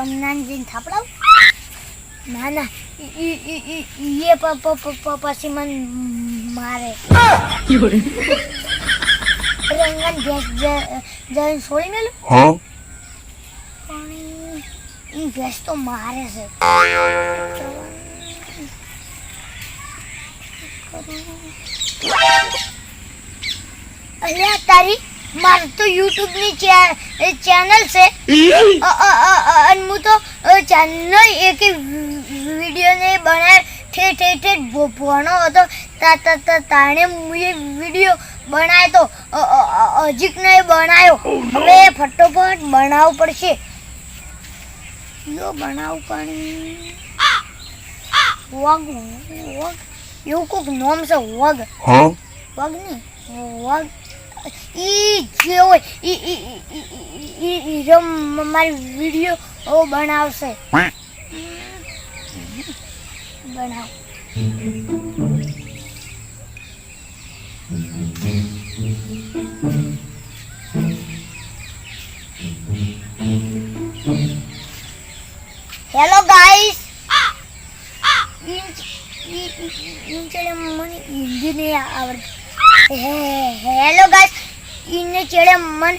ચમનાનજીને થાપડાવ? ના ના એ પછી મને મારે. રંગન જઈને છોડી મેલું? પણ ભેંસ તો મારે છે. અલ્યા તારી માર તો યુટ્યુબની ચેનલ છે. અને હું તો ચેનલ એક વીડિયો ને બનાવે ઠે ઠે ઠે ભણો હતો. તા તા તા તાણે હું એ વીડિયો બનાવ્યો તો અજીક ને બનાવ્યો. હવે ફટોફટ બનાવવું પડશે. યો બનાવું પણ વગ વગ. એવું કોક નોમ છે વગ. વગ નહીં વગ. ઈ જે હોય ઈ ઈ ઈ- ઈ ઈ- ઈ ઈ જો મારી વીડિયો બનાવશે બનાવ હેલો ગાઈસ ઇન્ચડે મને હિન્દી નહીં આવડતું હેલો ગાઈસ ઇને ચેડે મન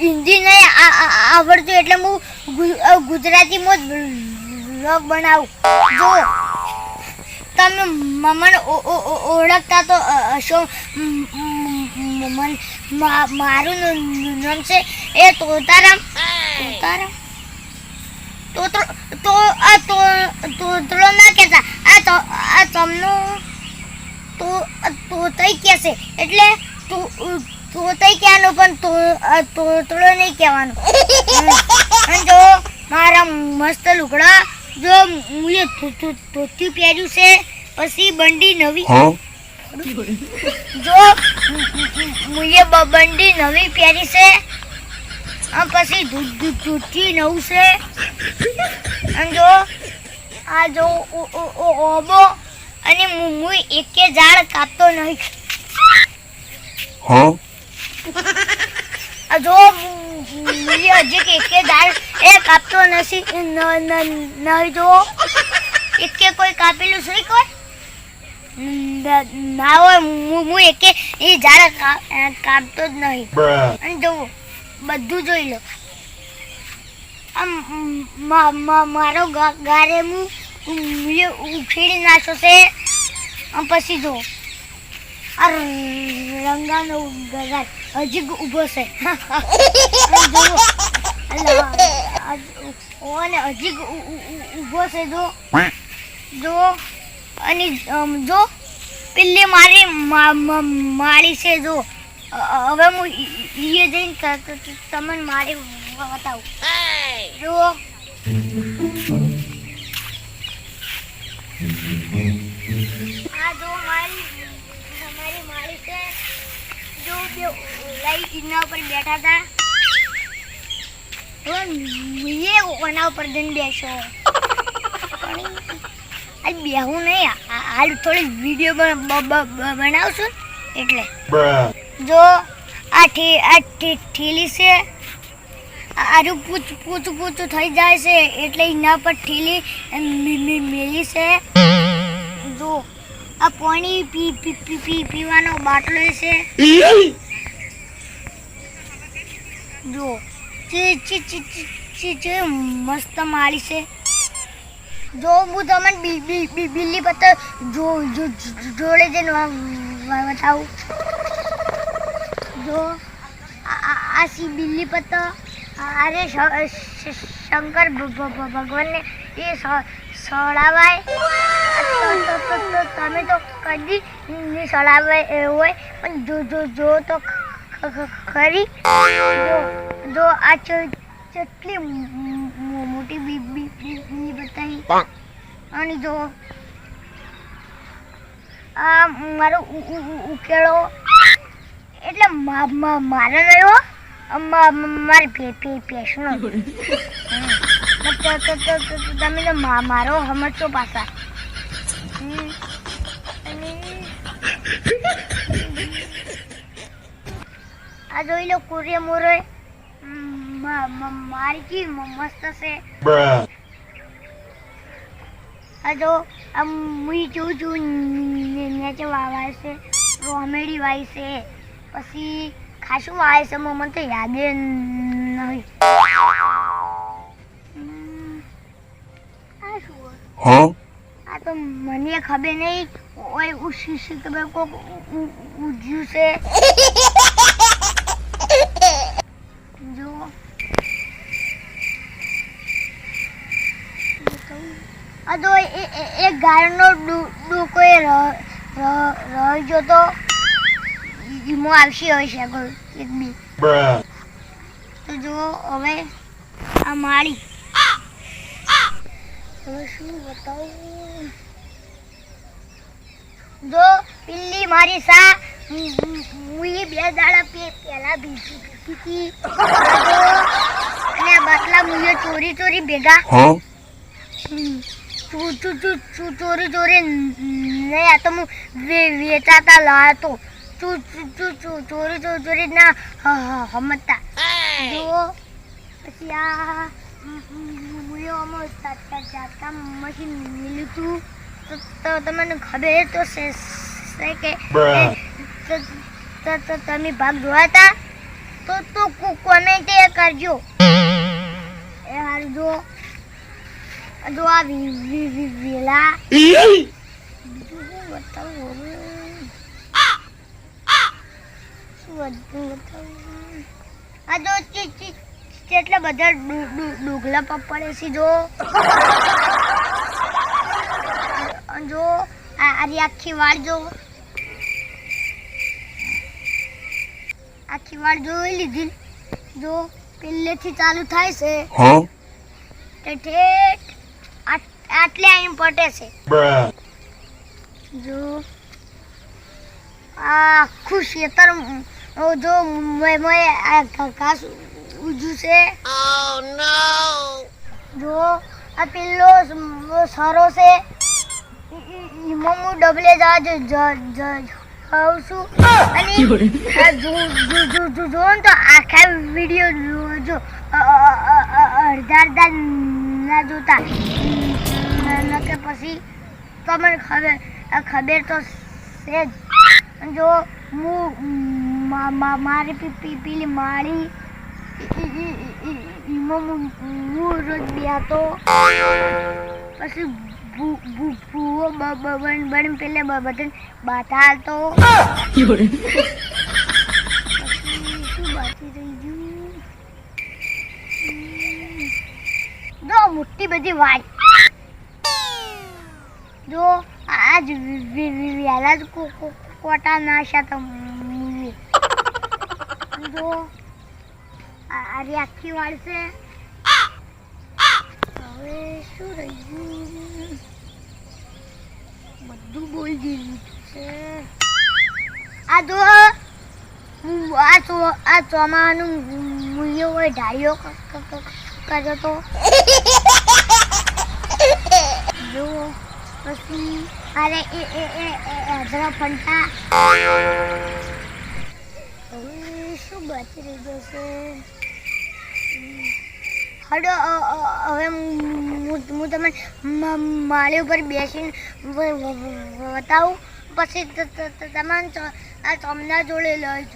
હિન્દી નહીં આવડતું એટલે હું ગુજરાતીમાં જ વ્લોગ બનાવું. જો, તમે મને ઓળખતા તો હશો મન મારું નામ છે એ તોતારામ. તોતારામ? તો તો, આ તો તો ના કહેતા. આ તો, આ તમનું તોતઈ કહેશે. એટલે તો તોતઈ કહેવાનું પણ તોતડો નહીં કહેવાનું. અને જો મારા મસ્ત લુગડા જો મુએ ધોતી પહેર્યું છે પછી બંડી નવી? જો મુએ બંડી નવી પહેરી છે આ પછી ધોતી નવું છે. અને જો આ જો ઓબો અને મુમુ એકે ઝાડ કાપતો નહીં. Huh? જો મુએ હજી કે એકે ઝાડ એ કાપતો નથી. ન- ન- નહીં જો. એકે કોઈ કાપેલું છે કોઈ? ના હોય મુમુ હું એકે એ ઝાડ કાપતો જ નહીં. અને જુઓ બધું જોઈ લો. આમ મારો ગારે હું ઉખેડી નાખ્યો છે. પછી જો આ રંગાનો ગગાર હજી ઊભો છે. અને હજી ઊભો છે જો જો અને જો પેલી મારી માળી છે જો હવે હું ઈએ જઈને તમને મારી બતાવું. જુઓ. આ જો મારી એટલે જો આ ઠે આ ઠીલી છે. આરું પૂચ પૂચું પૂચું થઈ જાય છે. એટલે એના પર ઠેલી મેલી છે. જો આ પાણી પી પી પી પી પીવાનો બાટલો છે. જો ચી ચી ચી ચી મસ્ત માળી છે. જો હું તમને બિલ્લી પત્તર જો જો જો- જોડે જઈને વા- બતાવું. જો આ સી બિલ્લી પત્તર અરે શંકર ભગવાનને એ સળાવાય. તમે તો કદી નહીં સળાવે હોય પણ જો જો જો તો ખરી જો આ કેટલી મોટી બીબી બતાવી અને જો આ મારો ઉકેળો એટલે મા- રહ્યો મારે મારી તમે મારો સમજશો પાછા હમ. અને આ જોઈ લો કુરિયા મોરે મારી કી મસ્ત છે. આ જો આમ મુઈ જોઉં છું નેચે વાવાય છે રોમેડી વાય છે. પછી ખાસું વાય છે મને તો યાદ નહીં. આ તો મને ખબર નહીં ઓય ઉશી ખબર કોક ઉજ્યું છે. જો. આ તો એ ગાયનો ડૂકો એ રહી જતો. ઈમો આવશે હવે શેગો એક બી. તો જો હવે આ માળી. હવે શું બતાવું? જો, પિલ્લી મારી સા મુઈ બે દાડા પે પેલા બીજી પીતી અને આ બાટલા મુએ ચોરી ચોરી ભેગા? તું તું તું ચુ ચોરી ચોરી નહીં આ તો હું વે- વેચાતા લાતો તું. તું તું ચોરી ચોરી ચોરી ના હ- હ- હમતા. જો પછી આ મુયો આમાં જાતા મશીન મિલ્યું તો. તો તમને ખબર તો છે કે. તો તમે ભાગ જોયા તો તો કોમેન્ટ એ કરજો. એ હાલ જો. જો આ વેલા. કેટલા બધા ડુગલા પપ્પડે છે જો. જો, આ આખી વાળ જો. આખી વાળ જોઈ લીધી જો પેલેથી ચાલુ થાય છે હા તે ઠેઠ આટલે આવીને પટે છે. જો આ આખું ખેતર જો મેં મેં આ ઘ- ઘાસ ઉજ્યું છે Oh. જો આ પેલો સરો છે હું ડબલે જા જાઉં છું અને આ જો ને તો આખા વીડિયો જો અ- અ- અ- અ- અડધા અડધા ના જોતા કે પછી તમને ખબર ખબર તો છે જ જો હું મારી પી પી પેલી માળી હું રોજ બેહતો પછી ભૂવો બન બન પેલે બ, બટન બાતા હાલતો શું બાકી રહી ગયું? જો, મોટી બધી વાત. જો, આજ વહેલા જ કોટા નાશા તો જો આરી આખી વાળ છે હવે શું રહી ગયું બધું બોલી દીધું છે. આ તો આ તો આ ચોમાનું મૂલ્ય હોય ક- કર્યો તો. જો, પછી અરે, એ એ એ અધરા ફંટા. હવે શું બાકી રહી જશે હડો હવે હું તમને માળી ઉપર બેસીને બતાવું. પછી ત- ત- ત- તમારે આ તમને જોડે લઈ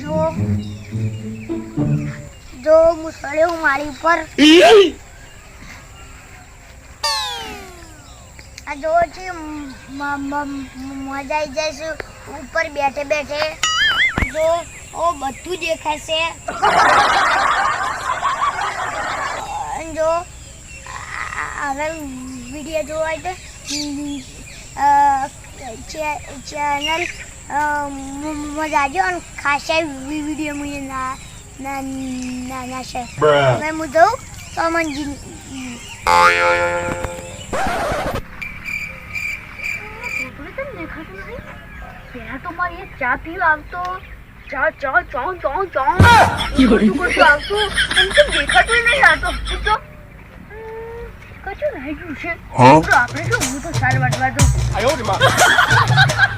જો જો હું ચડ્યો માળી ઉપર. આ જો છે મજા આવી જાય છે. ઉપર બેઠે બેઠે. જો ઓ બધું દેખાશે. છે જો આ- હવે વીડિયો જોવા તો ચેનલ મજા આવજો અને ખાસા વીડિયો મને ના ના ના ના છે. હવે હું પહેલાં તો મને 只要只要撞你撞，一会儿走，你就离开对面那转，不走。嗯，哥就来一声，转没事，我们就下来吧，这边走。哎呦我的妈！